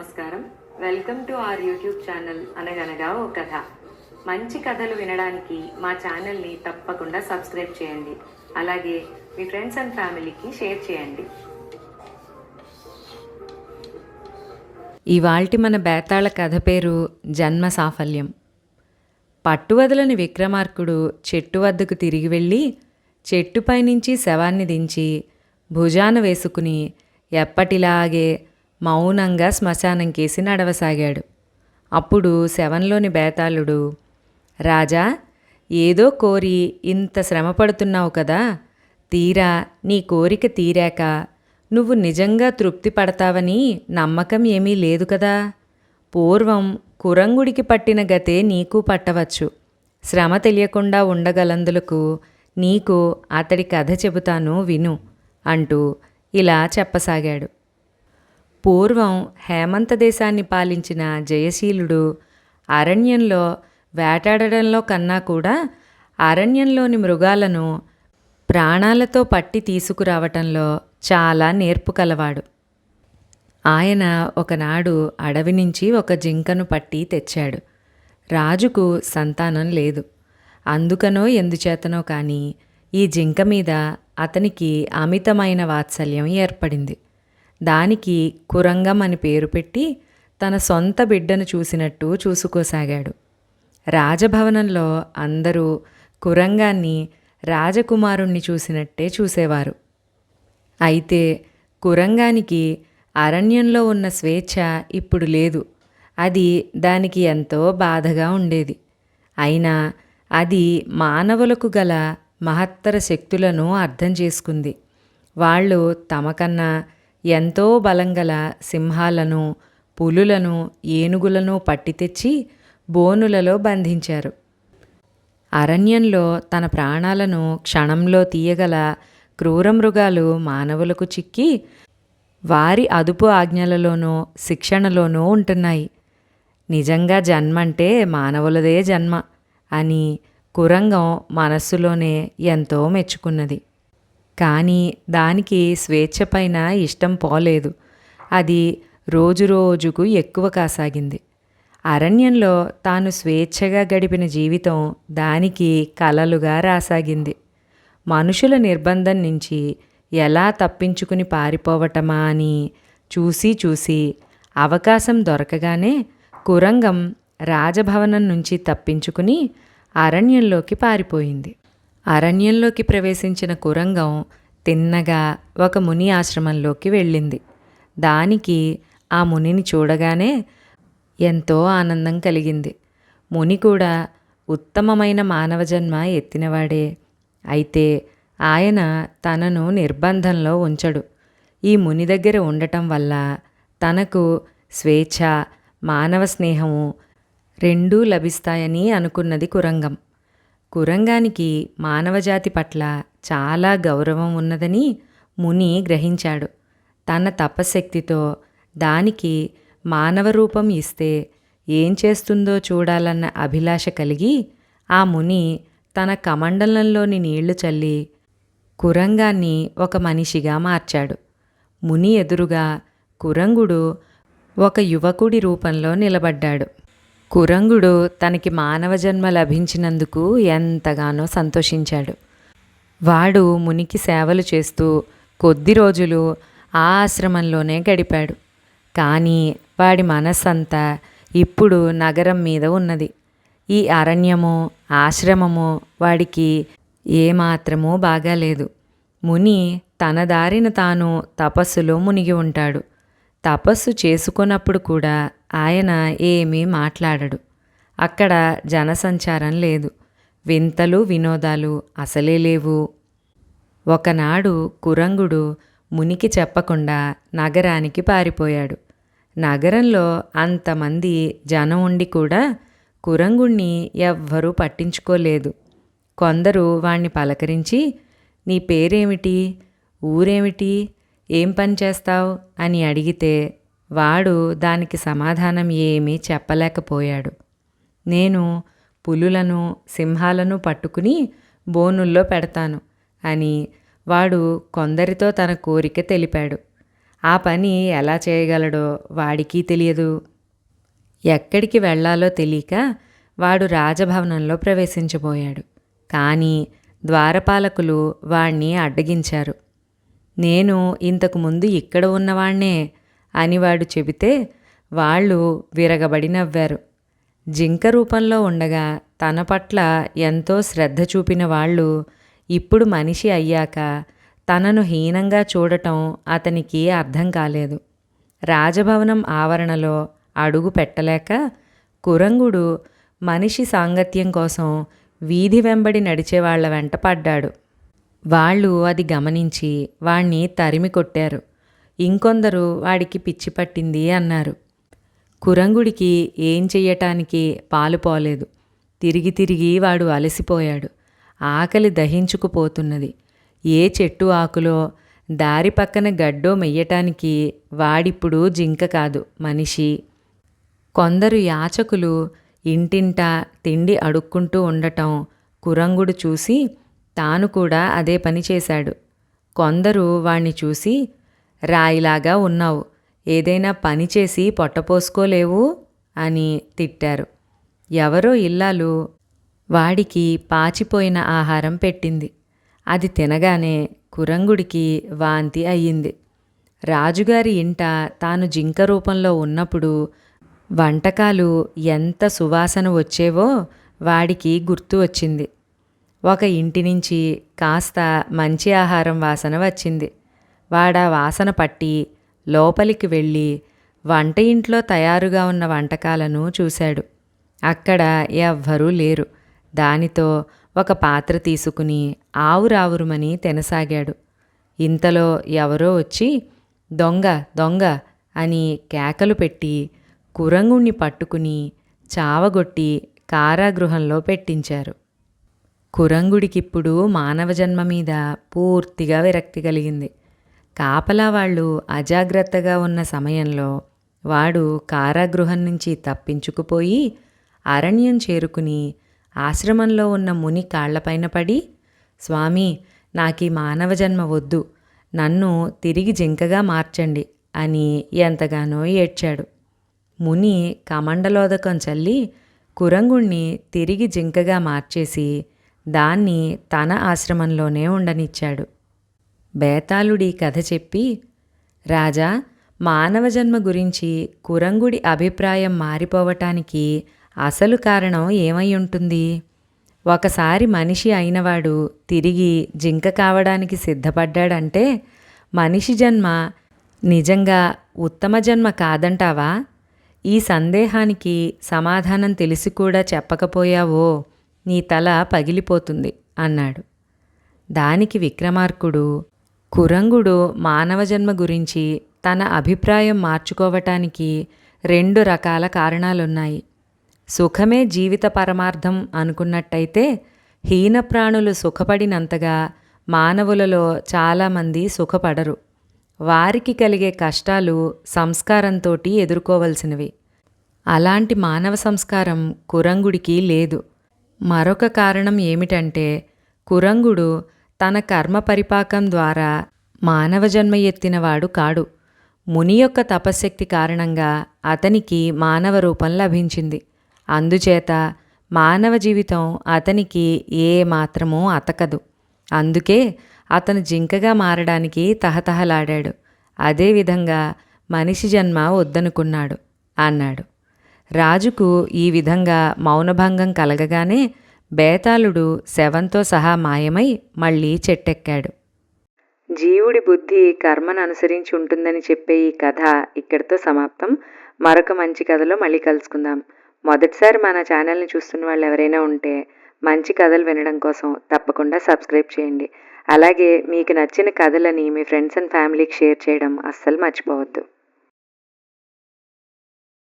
నమస్కారం. Welcome to our YouTube channel అనగనగా ఓ కథ. మంచి కథలు వినడానికి మా ఛానల్ని తప్పకుండా సబ్స్క్రైబ్ చేయండి. అలాగే మీ ఫ్రెండ్స్ అండ్ ఫ్యామిలీకి షేర్ చేయండి. ఇవాల్టి మన బేతాళ కథ పేరు జన్మ సాఫల్యం. పట్టువదలని విక్రమార్కుడు చెట్టు వద్దకు తిరిగి వెళ్ళి చెట్టుపై నుంచి శవాన్ని దించి భుజాన వేసుకుని ఎప్పటిలాగే మౌనంగా శ్మశానం కేసి నడవసాగాడు. అప్పుడు శవంలోని బేతాళుడు రాజా ఏదో కోరి ఇంత శ్రమ పడుతున్నావు కదా తీరా నీ కోరిక తీరాక నువ్వు నిజంగా తృప్తి పడతావని నమ్మకం ఏమీ లేదు కదా. పూర్వం కురంగుడికి పట్టిన గతే నీకు పట్టవచ్చు. శ్రమ తెలియకుండా ఉండగలందులకు నీకు అతడి కథ చెబుతాను విను అంటూ ఇలా చెప్పసాగాడు. పూర్వం హేమంత దేశాన్ని పాలించిన జయశీలుడు అరణ్యంలో వేటాడడంలో కన్నా కూడా అరణ్యంలోని మృగాలను ప్రాణాలతో పట్టి తీసుకురావటంలో చాలా నేర్పు కలవాడు. ఆయన ఒకనాడు అడవి నుంచి ఒక జింకను పట్టి తెచ్చాడు. రాజుకు సంతానం లేదు. అందుకనో ఎందుచేతనో కానీ ఈ జింక మీద అతనికి అమితమైన వాత్సల్యం ఏర్పడింది. దానికి కురంగం అని పేరు పెట్టి తన సొంత బిడ్డను చూసినట్టు చూసుకోసాగాడు. రాజభవనంలో అందరూ కురంగాన్ని రాజకుమారుణ్ణి చూసినట్టే చూసేవారు. అయితే కురంగానికి అరణ్యంలో ఉన్న స్వేచ్ఛ ఇప్పుడు లేదు. అది దానికి ఎంతో బాధగా ఉండేది. అయినా అది మానవులకు గల మహత్తర శక్తులను అర్థం చేసుకుంది. వాళ్ళు తమకన్నా ఎంతో బలంగల సింహాలను పులులను ఏనుగులను పట్టి తెచ్చి బోనులలో బంధించారు. అరణ్యంలో తన ప్రాణాలను క్షణంలో తీయగల క్రూరమృగాలు మానవులకు చిక్కి వారి అదుపు ఆజ్ఞలలోనూ శిక్షణలోనూ ఉంటున్నాయి. నిజంగా జన్మంటే మానవులదే జన్మ అని కురంగం మనస్సులోనే ఎంతో మెచ్చుకున్నది. కానీ దానికి స్వేచ్ఛ పైన ఇష్టం పోలేదు. అది రోజురోజుకు ఎక్కువ కాసాగింది. అరణ్యంలో తాను స్వేచ్ఛగా గడిపిన జీవితం దానికి కలలుగా రాసాగింది. మనుషుల నిర్బంధం నుంచి ఎలా తప్పించుకుని పారిపోవటమా అని చూసి చూసి అవకాశం దొరకగానే కురంగం రాజభవనం నుంచి తప్పించుకుని అరణ్యంలోకి పారిపోయింది. అరణ్యంలోకి ప్రవేశించిన కురంగం తిన్నగా ఒక ముని ఆశ్రమంలోకి వెళ్ళింది. దానికి ఆ మునిని చూడగానే ఎంతో ఆనందం కలిగింది. ముని కూడా ఉత్తమమైన మానవ జన్మ ఎత్తినవాడే. అయితే ఆయన తనను నిర్బంధంలో ఉంచడు. ఈ ముని దగ్గర ఉండటం వల్ల తనకు స్వేచ్ఛ మానవ స్నేహము రెండూ లభిస్తాయని అనుకున్నది కురంగం. కురంగానికి మానవజాతి పట్ల చాలా గౌరవం ఉన్నదని ముని గ్రహించాడు. తన తపశక్తితో దానికి మానవ రూపం ఇస్తే ఏం చేస్తుందో చూడాలన్న అభిలాష కలిగి ఆ ముని తన కమండలంలోని నీళ్ళు చల్లి కురంగాన్ని ఒక మనిషిగా మార్చాడు. ముని ఎదురుగా కురంగుడు ఒక యువకుడి రూపంలో నిలబడ్డాడు. కురంగుడు తనకి మానవ జన్మ లభించినందుకు ఎంతగానో సంతోషించాడు. వాడు మునికి సేవలు చేస్తూ కొద్ది రోజులు ఆ ఆశ్రమంలోనే గడిపాడు. కానీ వాడి మనస్సంతా ఇప్పుడు నగరం మీద ఉన్నది. ఈ అరణ్యము ఆశ్రమము వాడికి ఏమాత్రమూ బాగాలేదు. ముని తన దారిన తాను తపస్సులో మునిగి ఉంటాడు. తపస్సు చేసుకున్నప్పుడు కూడా ఆయన ఏమీ మాట్లాడడు. అక్కడ జనసంచారం లేదు. వింతలు వినోదాలు అసలే లేవు. ఒకనాడు కురంగుడు మునికి చెప్పకుండా నగరానికి పారిపోయాడు. నగరంలో అంతమంది జనం ఉండి కూడా కురంగుణ్ణి ఎవ్వరూ పట్టించుకోలేదు. కొందరు వాణ్ణి పలకరించి నీ పేరేమిటి? ఊరేమిటి? ఏం పని చేస్తావు? అని అడిగితే వాడు దానికి సమాధానం ఏమీ చెప్పలేకపోయాడు. నేను పులులను సింహాలను పట్టుకుని బోనుల్లో పెడతాను అని వాడు కొందరితో తన కోరిక తెలిపాడు. ఆ పని ఎలా చేయగలడో వాడికి తెలియదు. ఎక్కడికి వెళ్ళాలో తెలియక వాడు రాజభవనంలో ప్రవేశించబోయాడు. కానీ ద్వారపాలకులు వాణ్ణి అడ్డగించారు. నేను ఇంతకు ముందు ఇక్కడ ఉన్నవాణ్ణే అని వాడు చెబితే వాళ్ళు విరగబడి నవ్వారు. జింక రూపంలో ఉండగా తన పట్ల ఎంతో శ్రద్ధ చూపిన వాళ్ళు ఇప్పుడు మనిషి అయ్యాక తనను హీనంగా చూడటం అతనికి అర్థం కాలేదు. రాజభవనం ఆవరణలో అడుగు పెట్టలేక కురంగుడు మనిషి సాంగత్యం కోసం వీధి వెంబడి నడిచేవాళ్ళ వెంట పడ్డాడు. వాళ్ళు అది గమనించి వాణ్ణి తరిమి కొట్టారు. ఇంకొందరు వాడికి పిచ్చి పట్టింది అన్నారు. కురంగుడికి ఏం చెయ్యటానికి పాలు పోలేదు. తిరిగి తిరిగి వాడు అలసిపోయాడు. ఆకలి దహించుకుపోతున్నది. ఏ చెట్టు ఆకులో దారి పక్కన గడ్డో మెయ్యటానికి వాడిప్పుడు జింక కాదు మనిషి. కొందరు యాచకులు ఇంటింటా తిండి అడుక్కుంటూ ఉండటం కురంగుడు చూసి తాను కూడా అదే పని చేశాడు. కొందరు వాణ్ణి చూసి రాయిలాగా ఉన్నావు. ఏదైనా పని చేసి పొట్టపోసుకోలేవు? అని తిట్టారు. ఎవరో ఇల్లాలు వాడికి పాచిపోయిన ఆహారం పెట్టింది. అది తినగానే కురంగుడికి వాంతి అయ్యింది. రాజుగారి ఇంట తాను జింక రూపంలో ఉన్నప్పుడు వంటకాలు ఎంత సువాసన వచ్చేవో వాడికి గుర్తు వచ్చింది. ఒక ఇంటి నుంచి కాస్త మంచి ఆహారం వాసన వచ్చింది. వాడా వాసన పట్టి లోపలికి వెళ్ళి వంట ఇంట్లో తయారుగా ఉన్న వంటకాలను చూశాడు. అక్కడ ఎవ్వరూ లేరు. దానితో ఒక పాత్ర తీసుకుని ఆవురావురుమని తినసాగాడు. ఇంతలో ఎవరో వచ్చి దొంగ దొంగ అని కేకలు పెట్టి కురంగుణ్ణి పట్టుకుని చావగొట్టి కారాగృహంలో పెట్టించారు. కురంగుడికిప్పుడు మానవ జన్మ మీద పూర్తిగా విరక్తి కలిగింది. కాపలా వాళ్ళు అజాగ్రత్తగా ఉన్న సమయంలో వాడు కారాగృహం నుంచి తప్పించుకుపోయి అరణ్యం చేరుకుని ఆశ్రమంలో ఉన్న ముని కాళ్ళపైన పడి స్వామి నాకీ మానవ జన్మ వద్దు. నన్ను తిరిగి జింకగా మార్చండి అని ఎంతగానో ఏడ్చాడు. ముని కమండలోదకం చల్లి కురంగుణ్ణి తిరిగి జింకగా మార్చేసి దాన్ని తన ఆశ్రమంలోనే ఉండనిచ్చాడు. బేతాళుడి కథ చెప్పి రాజా మానవ జన్మ గురించి కురంగుడి అభిప్రాయం మారిపోవటానికి అసలు కారణం ఏమై ఉంటుంది ఒకసారి మనిషి అయినవాడు తిరిగి జింక కావడానికి సిద్ధపడ్డాడంటే మనిషి జన్మ నిజంగా ఉత్తమ జన్మ కాదంటావా? ఈ సందేహానికి సమాధానం తెలిసి కూడా చెప్పకపోయావో నీ తల పగిలిపోతుంది అన్నాడు. దానికి విక్రమార్కుడు కురంగుడు మానవ జన్మ గురించి తన అభిప్రాయం మార్చుకోవటానికి రెండు రకాల కారణాలున్నాయి. సుఖమే జీవిత పరమార్థం అనుకున్నట్టయితే హీనప్రాణులు సుఖపడినంతగా మానవులలో చాలామంది సుఖపడరు. వారికి కలిగే కష్టాలు సంస్కారంతో ఎదుర్కోవలసినవి. అలాంటి మానవ సంస్కారం కురంగుడికి లేదు. మరొక కారణం ఏమిటంటే కురంగుడు తన కర్మ పరిపాకం ద్వారా మానవ జన్మ ఎత్తినవాడు కాడు. ముని యొక్క తపశ్శక్తి కారణంగా అతనికి మానవ రూపం లభించింది. అందుచేత మానవ జీవితం అతనికి ఏ మాత్రమూ అతకదు. అందుకే అతను జింకగా మారడానికి తహతహలాడాడు. అదేవిధంగా మనిషి జన్మ వద్దనుకున్నాడు అన్నాడు. రాజుకు ఈ విధంగా మౌనభంగం కలగగానే బేతాళుడు శవంతో సహా మాయమై మళ్ళీ చెట్టెక్కాడు. జీవుడి బుద్ధి కర్మను అనుసరించి ఉంటుందని చెప్పే ఈ కథ ఇక్కడితో సమాప్తం. మరొక మంచి కథలో మళ్ళీ కలుసుకుందాం. మొదటిసారి మన ఛానల్ని చూస్తున్న వాళ్ళు ఎవరైనా ఉంటే మంచి కథలు వినడం కోసం తప్పకుండా సబ్స్క్రైబ్ చేయండి. అలాగే మీకు నచ్చిన కథలని మీ ఫ్రెండ్స్ అండ్ ఫ్యామిలీకి షేర్ చేయడం అస్సలు మర్చిపోవద్దు.